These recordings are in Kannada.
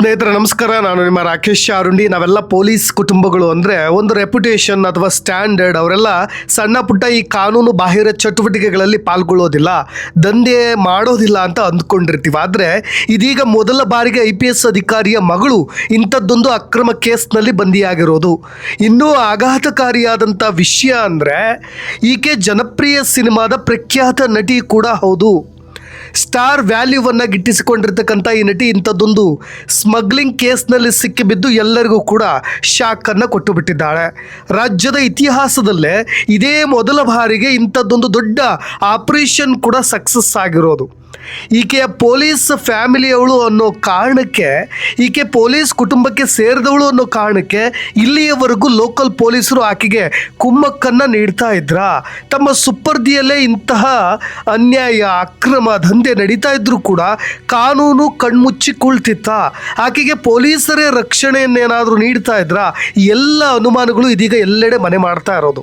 ಸ್ನೇಹಿತರೆ, ನಮಸ್ಕಾರ. ನಾನು ನಿಮ್ಮ ರಾಕೇಶ್ ಅರುಂಡಿ ನಾವೆಲ್ಲ ಪೊಲೀಸ್ ಕುಟುಂಬಗಳು ಅಂದರೆ ಒಂದು ರೆಪ್ಯುಟೇಷನ್ ಅಥವಾ ಸ್ಟ್ಯಾಂಡರ್ಡ್ ಅವರೆಲ್ಲ ಸಣ್ಣ ಪುಟ್ಟ ಈ ಕಾನೂನು ಬಾಹಿರ ಚಟುವಟಿಕೆಗಳಲ್ಲಿ ಪಾಲ್ಗೊಳ್ಳೋದಿಲ್ಲ. ದಂಧೆ ಮಾಡೋದಿಲ್ಲ ಅಂತ ಅಂದ್ಕೊಂಡಿರ್ತೀವಿ. ಆದರೆ ಇದೀಗ ಮೊದಲ ಬಾರಿಗೆ ಐ ಪಿ ಎಸ್ ಅಧಿಕಾರಿಯ ಮಗಳು ಇಂಥದ್ದೊಂದು ಅಕ್ರಮ ಕೇಸ್ನಲ್ಲಿ ಬಂದಿಯಾಗಿರೋದು. ಇನ್ನೂ ಆಘಾತಕಾರಿಯಾದಂಥ ವಿಷಯ ಅಂದರೆ ಈಕೆ ಜನಪ್ರಿಯ ಸಿನಿಮಾದ ಪ್ರಖ್ಯಾತ ನಟಿ ಕೂಡ ಹೌದು. ಸ್ಟಾರ್ ವ್ಯಾಲ್ಯೂವನ್ನು ಗಿಟ್ಟಿಸಿಕೊಂಡಿರ್ತಕ್ಕಂಥ ಈ ನಟಿ ಇಂಥದ್ದೊಂದು ಸ್ಮಗ್ಲಿಂಗ್ ಕೇಸ್ನಲ್ಲಿ ಸಿಕ್ಕಿಬಿದ್ದು ಎಲ್ಲರಿಗೂ ಕೂಡ ಶಾಕನ್ನು ಕೊಟ್ಟು ಬಿಟ್ಟಿದ್ದಾಳೆ ರಾಜ್ಯದ ಇತಿಹಾಸದಲ್ಲೇ ಇದೇ ಮೊದಲ ಬಾರಿಗೆ ಇಂಥದ್ದೊಂದು ದೊಡ್ಡ ಆಪರೇಷನ್ ಕೂಡ ಸಕ್ಸಸ್ ಆಗಿರೋದು. ಈಕೆಯ ಪೊಲೀಸ್ ಫ್ಯಾಮಿಲಿಯವಳು ಅನ್ನೋ ಕಾರಣಕ್ಕೆ, ಈಕೆ ಪೊಲೀಸ್ ಕುಟುಂಬಕ್ಕೆ ಸೇರಿದವಳು ಅನ್ನೋ ಕಾರಣಕ್ಕೆ ಇಲ್ಲಿಯವರೆಗೂ ಲೋಕಲ್ ಪೊಲೀಸರು ಆಕೆಗೆ ಕುಮ್ಮಕ್ಕನ್ನು ನೀಡ್ತಾ ಇದ್ರ. ತಮ್ಮ ಸುಪರ್ದಿಯಲ್ಲೇ ಇಂತಹ ಅನ್ಯಾಯ, ಅಕ್ರಮ ದಂಧೆ ನಡೀತಾ ಇದ್ರೂ ಕೂಡ ಕಾನೂನು ಕಣ್ಮುಚ್ಚಿ ಕುಳ್ತಿತ್ತ. ಆಕೆಗೆ ಪೊಲೀಸರೇ ರಕ್ಷಣೆಯನ್ನೇನಾದರೂ ನೀಡ್ತಾ ಇದ್ರ? ಎಲ್ಲ ಅನುಮಾನಗಳು ಇದೀಗ ಎಲ್ಲೆಡೆ ಮನೆ ಮಾಡ್ತಾ ಇರೋದು.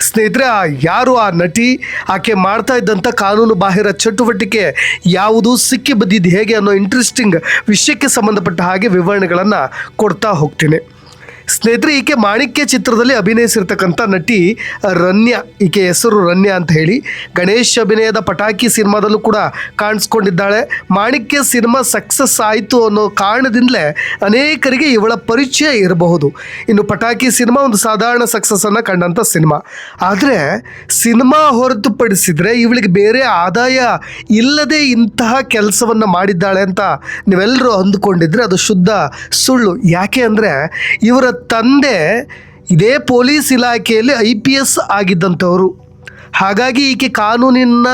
ಸ್ನೇಹಿತರೆ, ಆ ಯಾರು ಆ ನಟಿ? ಆಕೆ ಮಾಡ್ತಾ ಇದ್ದಂಥ ಕಾನೂನು ಬಾಹಿರ ಚಟುವಟಿಕೆ ಯಾವುದು? ಸಿಕ್ಕಿ ಬಂದಿದ್ದು ಹೇಗೆ ಅನ್ನೋ ಇಂಟ್ರೆಸ್ಟಿಂಗ್ ವಿಷಯಕ್ಕೆ ಸಂಬಂಧಪಟ್ಟ ಹಾಗೆ ವಿವರಣೆಗಳನ್ನು ಕೊಡ್ತಾ ಹೋಗ್ತೀನಿ. ಸ್ನೇಹಿತರೆ, ಈಕೆ ಮಾಣಿಕ್ಯ ಚಿತ್ರದಲ್ಲಿ ಅಭಿನಯಿಸಿರ್ತಕ್ಕಂಥ ನಟಿ ರನ್ಯ. ಈಕೆ ಹೆಸರು ರನ್ಯ ಅಂತ ಹೇಳಿ. ಗಣೇಶ್ ಅಭಿನಯದ ಪಟಾಕಿ ಸಿನಿಮಾದಲ್ಲೂ ಕೂಡ ಕಾಣಿಸ್ಕೊಂಡಿದ್ದಾಳೆ. ಮಾಣಿಕ್ಯ ಸಿನಿಮಾ ಸಕ್ಸಸ್ ಆಯಿತು ಅನ್ನೋ ಕಾರಣದಿಂದಲೇ ಅನೇಕರಿಗೆ ಇವಳ ಪರಿಚಯ ಇರಬಹುದು. ಇನ್ನು ಪಟಾಕಿ ಸಿನಿಮಾ ಒಂದು ಸಾಧಾರಣ ಸಕ್ಸಸ್ಸನ್ನು ಕಂಡಂಥ ಸಿನಿಮಾ. ಆದರೆ ಸಿನಿಮಾ ಹೊರತುಪಡಿಸಿದರೆ ಇವಳಿಗೆ ಬೇರೆ ಆದಾಯ ಇಲ್ಲದೆ ಇಂತಹ ಕೆಲಸವನ್ನು ಮಾಡಿದ್ದಾಳೆ ಅಂತ ನೀವೆಲ್ಲರೂ ಅಂದುಕೊಂಡಿದ್ರೆ ಅದು ಶುದ್ಧ ಸುಳ್ಳು. ಯಾಕೆ ಅಂದರೆ ಇವರ ತಂದೆ ಇದೇ ಪೊಲೀಸ್ ಇಲಾಖೆಯಲ್ಲಿ ಐ ಪಿ ಎಸ್ ಆಗಿದ್ದಂಥವರು. ಹಾಗಾಗಿ ಈಕೆ ಕಾನೂನಿನ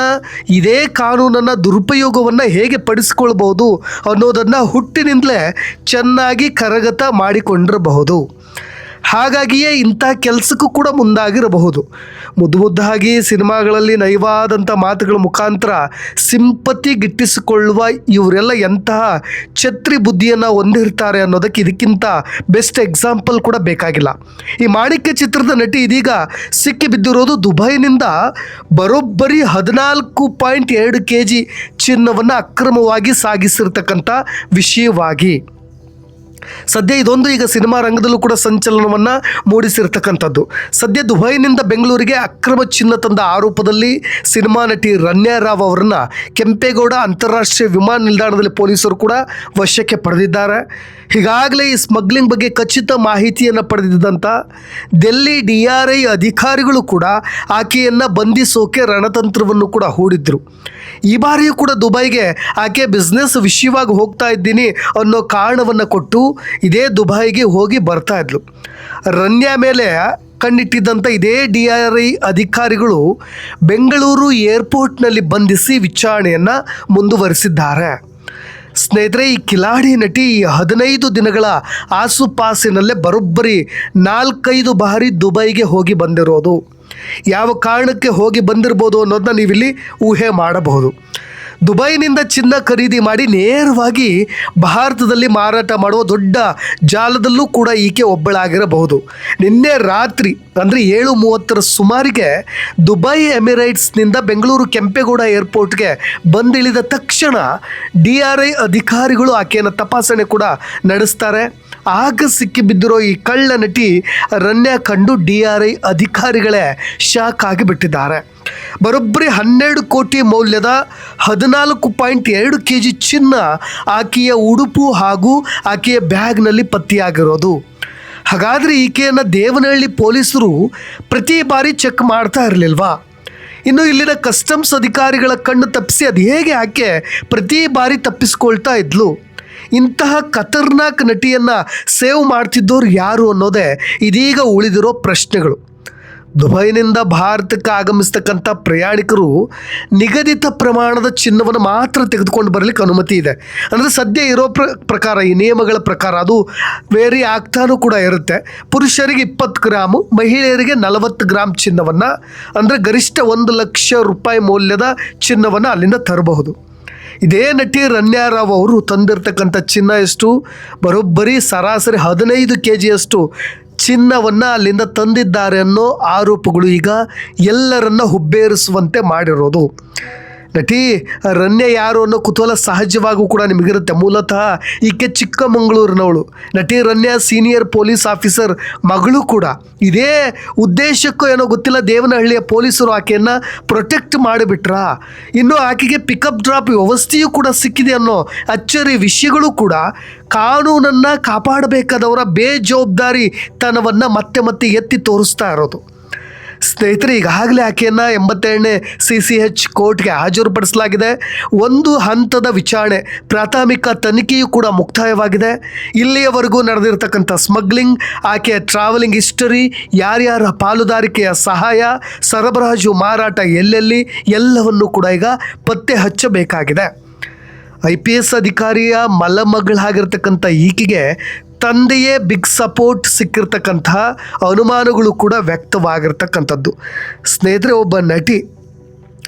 ಇದೇ ಕಾನೂನನ್ನು ದುರುಪಯೋಗವನ್ನು ಹೇಗೆ ಪಡಿಸ್ಕೊಳ್ಬೋದು ಅನ್ನೋದನ್ನು ಹುಟ್ಟಿನಿಂದಲೇ ಚೆನ್ನಾಗಿ ಕರಗತ ಮಾಡಿಕೊಂಡಿರಬಹುದು. ಹಾಗಾಗಿಯೇ ಇಂಥ ಕೆಲಸಕ್ಕೂ ಕೂಡ ಮುಂದಾಗಿರಬಹುದು. ಮುದ್ದು ಮುದ್ದಾಗಿ ಸಿನಿಮಾಗಳಲ್ಲಿ ನೈವಾದಂಥ ಮಾತುಗಳ ಮುಖಾಂತರ ಸಿಂಪತಿ ಗಿಟ್ಟಿಸಿಕೊಳ್ಳುವ ಇವರೆಲ್ಲ ಎಂತಹ ಛತ್ರಿ ಬುದ್ಧಿಯನ್ನು ಹೊಂದಿರ್ತಾರೆ ಅನ್ನೋದಕ್ಕೆ ಇದಕ್ಕಿಂತ ಬೆಸ್ಟ್ ಎಕ್ಸಾಂಪಲ್ ಕೂಡ ಬೇಕಾಗಿಲ್ಲ. ಈ ಮಾಣಿಕ್ಯ ಚಿತ್ರದ ನಟಿ ಇದೀಗ ಸಿಕ್ಕಿ ಬಿದ್ದಿರೋದು ದುಬೈನಿಂದ ಬರೋಬ್ಬರಿ ಹದಿನಾಲ್ಕು ಪಾಯಿಂಟ್ ಎರಡು ಕೆ ಜಿ ಚಿನ್ನವನ್ನು ಅಕ್ರಮವಾಗಿ ಸಾಗಿಸಿರ್ತಕ್ಕಂಥ ವಿಷಯವಾಗಿ. ಸದ್ಯ ಇದೊಂದು ಈಗ ಸಿನಿಮಾ ರಂಗದಲ್ಲೂ ಕೂಡ ಸಂಚಲನವನ್ನು ಮೂಡಿಸಿರ್ತಕ್ಕಂಥದ್ದು. ಸದ್ಯ ದುಬೈನಿಂದ ಬೆಂಗಳೂರಿಗೆ ಅಕ್ರಮ ಚಿನ್ನ ತಂದ ಆರೋಪದಲ್ಲಿ ಸಿನಿಮಾ ನಟಿ ರನ್ಯಾ ರಾವ್ ಅವರನ್ನು ಕೆಂಪೇಗೌಡ ಅಂತಾರಾಷ್ಟ್ರೀಯ ವಿಮಾನ ನಿಲ್ದಾಣದಲ್ಲಿ ಪೊಲೀಸರು ಕೂಡ ವಶಕ್ಕೆ ಪಡೆದಿದ್ದಾರೆ. ಈಗಾಗಲೇ ಈ ಸ್ಮಗ್ಲಿಂಗ್ ಬಗ್ಗೆ ಖಚಿತ ಮಾಹಿತಿಯನ್ನು ಪಡೆದಿದ್ದಂಥ ಡೆಲ್ಲಿ ಡಿ ಆರ್ ಐ ಅಧಿಕಾರಿಗಳು ಕೂಡ ಆಕೆಯನ್ನು ಬಂಧಿಸೋಕೆ ರಣತಂತ್ರವನ್ನು ಕೂಡ ಹೂಡಿದ್ರು. ಈ ಬಾರಿಯೂ ಕೂಡ ದುಬೈಗೆ ಆಕೆ ಬಿಸ್ನೆಸ್ ವಿಷಯವಾಗಿ ಹೋಗ್ತಾ ಇದ್ದೀನಿ ಅನ್ನೋ ಕಾರಣವನ್ನು ಕೊಟ್ಟು ಇದೇ ದುಬೈಗೆ ಹೋಗಿ ಬರ್ತಾ ಇದ್ಲು. ರನ್ಯಾ ಮೇಲೆ ಕಣ್ಣಿಟ್ಟಿದ್ದಂಥ ಇದೇ ಡಿ ಆರ್ ಐ ಅಧಿಕಾರಿಗಳು ಬೆಂಗಳೂರು ಏರ್ಪೋರ್ಟ್ನಲ್ಲಿ ಬಂಧಿಸಿ ವಿಚಾರಣೆಯನ್ನು ಮುಂದುವರಿಸಿದ್ದಾರೆ. ಸ್ನೇಹಿತರೆ, ಈ ಕಿಲಾಡಿ ನಟಿ ಹದಿನೈದು ದಿನಗಳ ಆಸುಪಾಸಿನಲ್ಲೇ ಬರೋಬ್ಬರಿ ನಾಲ್ಕೈದು ಬಾರಿ ದುಬೈಗೆ ಹೋಗಿ ಬಂದಿರೋದು. ಯಾವ ಕಾರಣಕ್ಕೆ ಹೋಗಿ ಬಂದಿರ್ಬೋದು ಅನ್ನೋದನ್ನ ನೀವಿಲ್ಲಿ ಊಹೆ ಮಾಡಬಹುದು. ದುಬೈನಿಂದ ಚಿನ್ನ ಖರೀದಿ ಮಾಡಿ ನೇರವಾಗಿ ಭಾರತದಲ್ಲಿ ಮಾರಾಟ ಮಾಡುವ ದೊಡ್ಡ ಜಾಲದಲ್ಲೂ ಕೂಡ ಈಕೆ ಒಬ್ಬಳಾಗಿರಬಹುದು. ನಿನ್ನೆ ರಾತ್ರಿ, ಅಂದರೆ ಏಳು ಮೂವತ್ತರ ಸುಮಾರಿಗೆ ದುಬೈ ಎಮಿರೈಟ್ಸ್ನಿಂದ ಬೆಂಗಳೂರು ಕೆಂಪೇಗೌಡ ಏರ್ಪೋರ್ಟ್ಗೆ ಬಂದಿಳಿದ ತಕ್ಷಣ ಡಿ ಆರ್ ಐ ಅಧಿಕಾರಿಗಳು ಆಕೆಯನ್ನು ತಪಾಸಣೆ ಕೂಡ ನಡೆಸ್ತಾರೆ. ಆಗ ಸಿಕ್ಕಿಬಿದ್ದಿರೋ ಈ ಕಳ್ಳ ನಟಿ ರನ್ಯಾ ಕಂಡು ಡಿ ಆರ್ ಐ ಅಧಿಕಾರಿಗಳೇ ಶಾಕ್ ಆಗಿಬಿಟ್ಟಿದ್ದಾರೆ. ಬರೋಬ್ಬರಿ ಹನ್ನೆರಡು ಕೋಟಿ ಮೌಲ್ಯದ ಹದಿನಾಲ್ಕು ಪಾಯಿಂಟ್ ಎರಡು ಕೆ ಜಿ ಚಿನ್ನ ಆಕೆಯ ಉಡುಪು ಹಾಗೂ ಆಕೆಯ ಬ್ಯಾಗ್ನಲ್ಲಿ ಪತ್ತೆಯಾಗಿರೋದು. ಹಾಗಾದರೆ ಈಕೆಯನ್ನು ದೇವನಹಳ್ಳಿ ಪೊಲೀಸರು ಪ್ರತಿ ಬಾರಿ ಚೆಕ್ ಮಾಡ್ತಾ ಇರಲಿಲ್ವಾ? ಇನ್ನು ಇಲ್ಲಿನ ಕಸ್ಟಮ್ಸ್ ಅಧಿಕಾರಿಗಳ ಕಣ್ಣು ತಪ್ಪಿಸಿ ಅದು ಹೇಗೆ ಆಕೆ ಪ್ರತಿ ಬಾರಿ ತಪ್ಪಿಸ್ಕೊಳ್ತಾ ಇದ್ಲು? ಇಂತಹ ಖತರ್ನಾಕ್ ನಟಿಯನ್ನು ಸೇವ್ ಮಾಡ್ತಿದ್ದವ್ರು ಯಾರು ಅನ್ನೋದೇ ಇದೀಗ ಉಳಿದಿರೋ ಪ್ರಶ್ನೆಗಳು. ದುಬೈನಿಂದ ಭಾರತಕ್ಕೆ ಆಗಮಿಸ್ತಕ್ಕಂಥ ಪ್ರಯಾಣಿಕರು ನಿಗದಿತ ಪ್ರಮಾಣದ ಚಿನ್ನವನ್ನು ಮಾತ್ರ ತೆಗೆದುಕೊಂಡು ಬರಲಿಕ್ಕೆ ಅನುಮತಿ ಇದೆ. ಅಂದರೆ ಸದ್ಯ ಇರೋ ಪ್ರ, ಪ್ರಕಾರ, ಈ ನಿಯಮಗಳ ಪ್ರಕಾರ ಅದು ವೇರಿ ಆಗ್ತಾನೂ ಕೂಡ ಇರುತ್ತೆ. ಪುರುಷರಿಗೆ ಇಪ್ಪತ್ತು ಗ್ರಾಮು, ಮಹಿಳೆಯರಿಗೆ ನಲವತ್ತು ಗ್ರಾಮ್ ಚಿನ್ನವನ್ನು, ಅಂದರೆ ಗರಿಷ್ಠ ಒಂದು ಲಕ್ಷ ರೂಪಾಯಿ ಮೌಲ್ಯದ ಚಿನ್ನವನ್ನು ಅಲ್ಲಿಂದ ತರಬಹುದು. ಇದೇ ನಟಿ ರನ್ಯಾರಾವ್ ಅವರು ತಂದಿರತಕ್ಕಂಥ ಚಿನ್ನ ಎಷ್ಟು? ಬರೋಬ್ಬರಿ ಸರಾಸರಿ ಹದಿನೈದು ಕೆ ಜಿಯಷ್ಟು ಚಿನ್ನವನ್ನು ಅಲ್ಲಿಂದ ತಂದಿದ್ದಾರೆ ಅನ್ನೋ ಆರೋಪಗಳು ಈಗ ಎಲ್ಲರನ್ನ ಹುಬ್ಬೇರಿಸುವಂತೆ ಮಾಡಿರೋದು. ನಟಿ ರನ್ಯ ಯಾರು ಅನ್ನೋ ಕುತೂಹಲ ಸಹಜವಾಗೂ ಕೂಡ ನಿಮಗಿರುತ್ತೆ. ಮೂಲತಃ ಈಕೆ ಚಿಕ್ಕಮಗಳೂರಿನವಳು. ನಟಿ ರನ್ಯ ಸೀನಿಯರ್ ಪೊಲೀಸ್ ಆಫೀಸರ್ ಮಗಳು ಕೂಡ. ಇದೇ ಉದ್ದೇಶಕ್ಕೂ ಏನೋ ಗೊತ್ತಿಲ್ಲ, ದೇವನಹಳ್ಳಿಯ ಪೊಲೀಸರು ಆಕೆಯನ್ನು ಪ್ರೊಟೆಕ್ಟ್ ಮಾಡಿಬಿಟ್ರಾ? ಇನ್ನು ಆಕೆಗೆ ಪಿಕಪ್ ಡ್ರಾಪ್ ವ್ಯವಸ್ಥೆಯೂ ಕೂಡ ಸಿಕ್ಕಿದೆ ಅನ್ನೋ ಅಚ್ಚರಿ ವಿಷಯಗಳು ಕೂಡ ಕಾನೂನನ್ನು ಕಾಪಾಡಬೇಕಾದವರ ಬೇಜವಾಬ್ದಾರಿತನವನ್ನು ಮತ್ತೆ ಮತ್ತೆ ಎತ್ತಿ ತೋರಿಸ್ತಾ ಇರೋದು. ಸ್ನೇಹಿತರೆ ಈಗಾಗಲೇ ಆಕೆಯನ್ನು ಎಂಬತ್ತೆರಡನೇ ಸಿ ಸಿ ಎಚ್ ಕೋರ್ಟ್ಗೆ ಹಾಜರುಪಡಿಸಲಾಗಿದೆ. ಒಂದು ಹಂತದ ವಿಚಾರಣೆ, ಪ್ರಾಥಮಿಕ ತನಿಖೆಯೂ ಕೂಡ ಮುಕ್ತಾಯವಾಗಿದೆ. ಇಲ್ಲಿಯವರೆಗೂ ನಡೆದಿರ್ತಕ್ಕಂಥ ಸ್ಮಗ್ಲಿಂಗ್, ಆಕೆಯ ಟ್ರಾವೆಲಿಂಗ್ ಹಿಸ್ಟರಿ ಯಾರ್ಯಾರ ಪಾಲುದಾರಿಕೆಯ ಸಹಾಯ, ಸರಬರಾಜು ಮಾರಾಟ ಎಲ್ಲೆಲ್ಲಿ, ಎಲ್ಲವನ್ನು ಕೂಡ ಈಗ ಪತ್ತೆ ಹಚ್ಚಬೇಕಾಗಿದೆ. ಐ ಪಿ ಎಸ್ ಅಧಿಕಾರಿಯ ಮಲಮಗಳಾಗಿರ್ತಕ್ಕಂಥ ಈಕೆಗೆ ತಂದೆಯೇ ಬಿಗ್ ಸಪೋರ್ಟ್ ಸಿಕ್ಕಿರ್ತಕ್ಕಂತಹ ಅನುಮಾನಗಳು ಕೂಡ ವ್ಯಕ್ತವಾಗಿರ್ತಕ್ಕಂಥದ್ದು. ಸ್ನೇಹಿತರೆ ಒಬ್ಬ ನಟಿ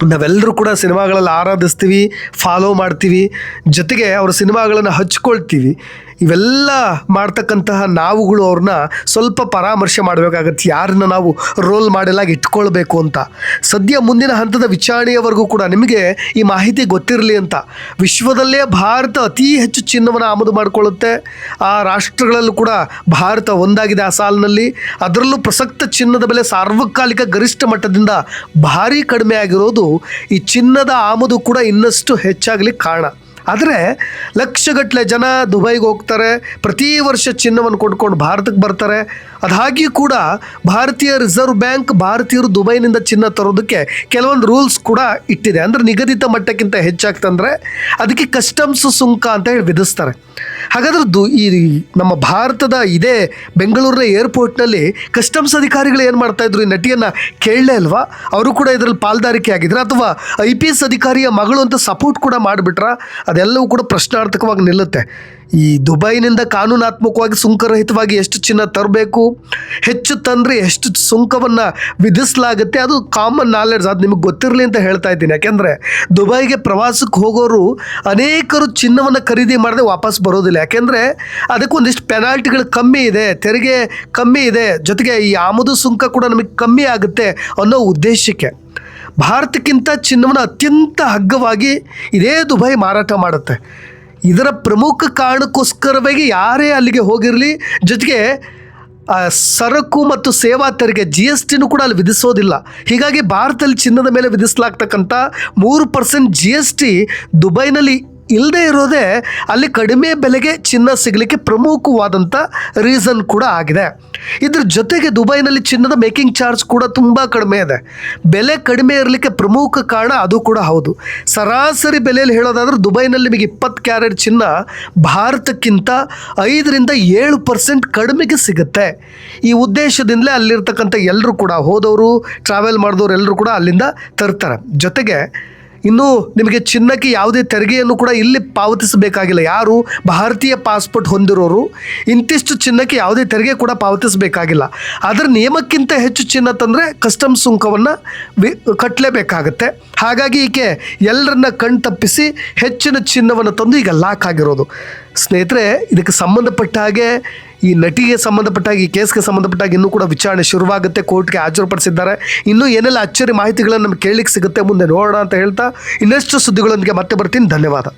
ನಾವೆಲ್ಲರೂ ಕೂಡ ಸಿನಿಮಾಗಳಲ್ಲಿ ಆರಾಧಿಸ್ತೀವಿ ಫಾಲೋ ಮಾಡ್ತೀವಿ, ಜೊತೆಗೆ ಅವ್ರ ಸಿನಿಮಾಗಳನ್ನು ಹಚ್ಕೊಳ್ತೀವಿ. ಇವೆಲ್ಲ ಮಾಡ್ತಕ್ಕಂತಹ ನಾವುಗಳು ಅವ್ರನ್ನ ಸ್ವಲ್ಪ ಪರಾಮರ್ಶೆ ಮಾಡಬೇಕಾಗತ್ತೆ. ಯಾರನ್ನ ನಾವು ರೋಲ್ ಮಾಡೆಲಾಗಿ ಇಟ್ಕೊಳ್ಬೇಕು ಅಂತ. ಸದ್ಯ ಮುಂದಿನ ಹಂತದ ವಿಚಾರಣೆಯವರೆಗೂ ಕೂಡ ನಿಮಗೆ ಈ ಮಾಹಿತಿ ಗೊತ್ತಿರಲಿ ಅಂತ. ವಿಶ್ವದಲ್ಲೇ ಭಾರತ ಅತಿ ಹೆಚ್ಚು ಚಿನ್ನವನ್ನು ಆಮದು ಮಾಡಿಕೊಳ್ಳುತ್ತೆ. ಆ ರಾಷ್ಟ್ರಗಳಲ್ಲೂ ಕೂಡ ಭಾರತ ಒಂದಾಗಿದೆ ಆ ಸಾಲಿನಲ್ಲಿ. ಅದರಲ್ಲೂ ಪ್ರಸಕ್ತ ಚಿನ್ನದ ಬೆಲೆ ಸಾರ್ವಕಾಲಿಕ ಗರಿಷ್ಠ ಮಟ್ಟದಿಂದ ಭಾರಿ ಕಡಿಮೆ ಆಗಿರೋದು ಈ ಚಿನ್ನದ ಆಮದು ಕೂಡ ಇನ್ನಷ್ಟು ಹೆಚ್ಚಾಗಲಿಕ್ಕೆ ಕಾರಣ. ಆದರೆ ಲಕ್ಷಗಟ್ಟಲೆ ಜನ ದುಬೈಗೆ ಹೋಗ್ತಾರೆ, ಪ್ರತಿ ವರ್ಷ ಚಿನ್ನವನ್ನು ಕೊಂಡ್ಕೊಂಡು ಭಾರತಕ್ಕೆ ಬರ್ತಾರೆ. ಅದಾಗಿಯೂ ಕೂಡ ಭಾರತೀಯ ರಿಸರ್ವ್ ಬ್ಯಾಂಕ್ ಭಾರತೀಯರು ದುಬೈನಿಂದ ಚಿನ್ನ ತರೋದಕ್ಕೆ ಕೆಲವೊಂದು ರೂಲ್ಸ್ ಕೂಡ ಇಟ್ಟಿದೆ. ಅಂದರೆ ನಿಗದಿತ ಮಟ್ಟಕ್ಕಿಂತ ಹೆಚ್ಚಾಗ್ತಂದ್ರೆ ಅದಕ್ಕೆ ಕಸ್ಟಮ್ಸ್ ಸುಂಕ ಅಂತ ಹೇಳಿ ವಿಧಿಸ್ತಾರೆ. ಹಾಗಾದ್ರೆ ದು ಈ ನಮ್ಮ ಭಾರತದ ಇದೇ ಬೆಂಗಳೂರಿನ ಏರ್ಪೋರ್ಟ್ನಲ್ಲಿ ಕಸ್ಟಮ್ಸ್ ಅಧಿಕಾರಿಗಳು ಏನು ಮಾಡ್ತಾ ಇದ್ರು? ಈ ನಟಿಯನ್ನು ಕೇಳಲೇ ಅಲ್ವಾ? ಅವರು ಕೂಡ ಇದರಲ್ಲಿ ಪಾಲ್ದಾರಿಕೆ ಆಗಿದ್ರೆ ಅಥವಾ ಐ ಪಿ ಎಸ್ ಅಧಿಕಾರಿಯ ಮಗಳು ಅಂತ ಸಪೋರ್ಟ್ ಕೂಡ ಮಾಡಿಬಿಟ್ರ? ಅದೆಲ್ಲವೂ ಕೂಡ ಪ್ರಶ್ನಾರ್ಥಕವಾಗಿ ನಿಲ್ಲುತ್ತೆ. ಈ ದುಬೈನಿಂದ ಕಾನೂನಾತ್ಮಕವಾಗಿ ಸುಂಕರಹಿತವಾಗಿ ಎಷ್ಟು ಚಿನ್ನ ತರಬೇಕು, ಹೆಚ್ಚು ತಂದರೆ ಎಷ್ಟು ಸುಂಕವನ್ನು ವಿಧಿಸಲಾಗುತ್ತೆ, ಅದು ಕಾಮನ್ ನಾಲೆಡ್ಜ್ ಅದು ನಿಮಗೆ ಗೊತ್ತಿರಲಿ ಅಂತ ಹೇಳ್ತಾ ಇದ್ದೀನಿ. ಯಾಕೆಂದರೆ ದುಬೈಗೆ ಪ್ರವಾಸಕ್ಕೆ ಹೋಗೋರು ಅನೇಕರು ಚಿನ್ನವನ್ನು ಖರೀದಿ ಮಾಡದೆ ವಾಪಸ್ ಬರೋದಿಲ್ಲ. ಯಾಕೆಂದರೆ ಅದಕ್ಕೊಂದಿಷ್ಟು ಪೆನಾಲ್ಟಿಗಳು ಕಮ್ಮಿ ಇದೆ, ತೆರಿಗೆ ಕಮ್ಮಿ ಇದೆ. ಜೊತೆಗೆ ಈ ಆಮದು ಸುಂಕ ಕೂಡ ನಮಗೆ ಕಮ್ಮಿ ಆಗುತ್ತೆ ಅನ್ನೋ ಉದ್ದೇಶಕ್ಕೆ. ಭಾರತಕ್ಕಿಂತ ಚಿನ್ನವನ್ನು ಅತ್ಯಂತ ಹಗ್ಗವಾಗಿ ಇದೇ ದುಬೈ ಮಾರಾಟ ಮಾಡುತ್ತೆ. ಇದರ ಪ್ರಮುಖ ಕಾರಣಕ್ಕೋಸ್ಕರವಾಗಿ ಯಾರೇ ಅಲ್ಲಿಗೆ ಹೋಗಿರಲಿ, ಜೊತೆಗೆ ಸರಕು ಮತ್ತು ಸೇವಾ ತೆರಿಗೆ ಜಿ ಎಸ್ ಟಿನೂ ಕೂಡ ಅಲ್ಲಿ ವಿಧಿಸೋದಿಲ್ಲ. ಹೀಗಾಗಿ ಭಾರತದಲ್ಲಿ ಚಿನ್ನದ ಮೇಲೆ ವಿಧಿಸಲಾಗ್ತಕ್ಕಂಥ ಮೂರು ಪರ್ಸೆಂಟ್ ಜಿ ಎಸ್ ಟಿ ದುಬೈನಲ್ಲಿ ಇಲ್ಲದೆ ಇರೋದೇ ಅಲ್ಲಿ ಕಡಿಮೆ ಬೆಲೆಗೆ ಚಿನ್ನ ಸಿಗಲಿಕ್ಕೆ ಪ್ರಮುಖವಾದಂಥ ರೀಸನ್ ಕೂಡ ಆಗಿದೆ. ಇದ್ರ ಜೊತೆಗೆ ದುಬೈನಲ್ಲಿ ಚಿನ್ನದ ಮೇಕಿಂಗ್ ಚಾರ್ಜ್ ಕೂಡ ತುಂಬ ಕಡಿಮೆ ಇದೆ. ಬೆಲೆ ಕಡಿಮೆ ಇರಲಿಕ್ಕೆ ಪ್ರಮುಖ ಕಾರಣ ಅದು ಕೂಡ ಹೌದು. ಸರಾಸರಿ ಬೆಲೆಯಲ್ಲಿ ಹೇಳೋದಾದ್ರೆ ದುಬೈನಲ್ಲಿ ನಿಮಗೆ ಇಪ್ಪತ್ತು ಕ್ಯಾರೆಟ್ ಚಿನ್ನ ಭಾರತಕ್ಕಿಂತ ಐದರಿಂದ ಏಳು ಪರ್ಸೆಂಟ್ ಕಡಿಮೆಗೆ ಸಿಗುತ್ತೆ. ಈ ಉದ್ದೇಶದಿಂದಲೇ ಅಲ್ಲಿರ್ತಕ್ಕಂಥ ಎಲ್ಲರೂ ಕೂಡ ಹೋದವರು ಟ್ರಾವೆಲ್ ಮಾಡಿದವರು ಎಲ್ಲರೂ ಕೂಡ ಅಲ್ಲಿಂದ ತರ್ತಾರೆ. ಜೊತೆಗೆ ಇನ್ನು ನಿಮಗೆ ಚಿನ್ನಕ್ಕೆ ಯಾವುದೇ ತೆರಿಗೆಯನ್ನು ಕೂಡ ಇಲ್ಲಿ ಪಾವತಿಸಬೇಕಾಗಿಲ್ಲ. ಯಾರು ಭಾರತೀಯ ಪಾಸ್ಪೋರ್ಟ್ ಹೊಂದಿರೋರು ಇಂತಿಷ್ಟು ಚಿನ್ನಕ್ಕೆ ಯಾವುದೇ ತೆರಿಗೆ ಕೂಡ ಪಾವತಿಸಬೇಕಾಗಿಲ್ಲ. ಅದರ ನಿಯಮಕ್ಕಿಂತ ಹೆಚ್ಚು ಚಿನ್ನ ತಂದರೆ ಕಸ್ಟಮ್ಸ್ ಸುಂಕವನ್ನು ಕಟ್ಟಲೇಬೇಕಾಗತ್ತೆ ಹಾಗಾಗಿ ಈಕೆ ಎಲ್ಲರನ್ನ ಕಣ್ ತಪ್ಪಿಸಿ ಹೆಚ್ಚಿನ ಚಿನ್ನವನ್ನು ತಂದು ಈಗ ಲಾಕ್ ಆಗಿರೋದು. ಸ್ನೇಹಿತರೆ, ಇದಕ್ಕೆ ಸಂಬಂಧಪಟ್ಟ ಹಾಗೆ ಈ ನಟಿಗೆ ಸಂಬಂಧಪಟ್ಟಾಗಿ, ಈ ಕೇಸ್ಗೆ ಸಂಬಂಧಪಟ್ಟಾಗಿ ಇನ್ನೂ ಕೂಡ ವಿಚಾರಣೆ ಶುರುವಾಗುತ್ತೆ, ಕೋರ್ಟ್ಗೆ ಹಾಜರುಪಡಿಸಿದ್ದಾರೆ. ಇನ್ನೂ ಏನೆಲ್ಲ ಅಚ್ಚರಿ ಮಾಹಿತಿಗಳನ್ನು ನಮ್ಗೆ ಕೇಳಲಿಕ್ಕೆ ಸಿಗುತ್ತೆ, ಮುಂದೆ ನೋಡೋಣ ಅಂತ ಹೇಳ್ತಾ ಇನ್ನಷ್ಟು ಸುದ್ದಿಗಳೊಂದಿಗೆ ಮತ್ತೆ ಬರ್ತೀನಿ. ಧನ್ಯವಾದ.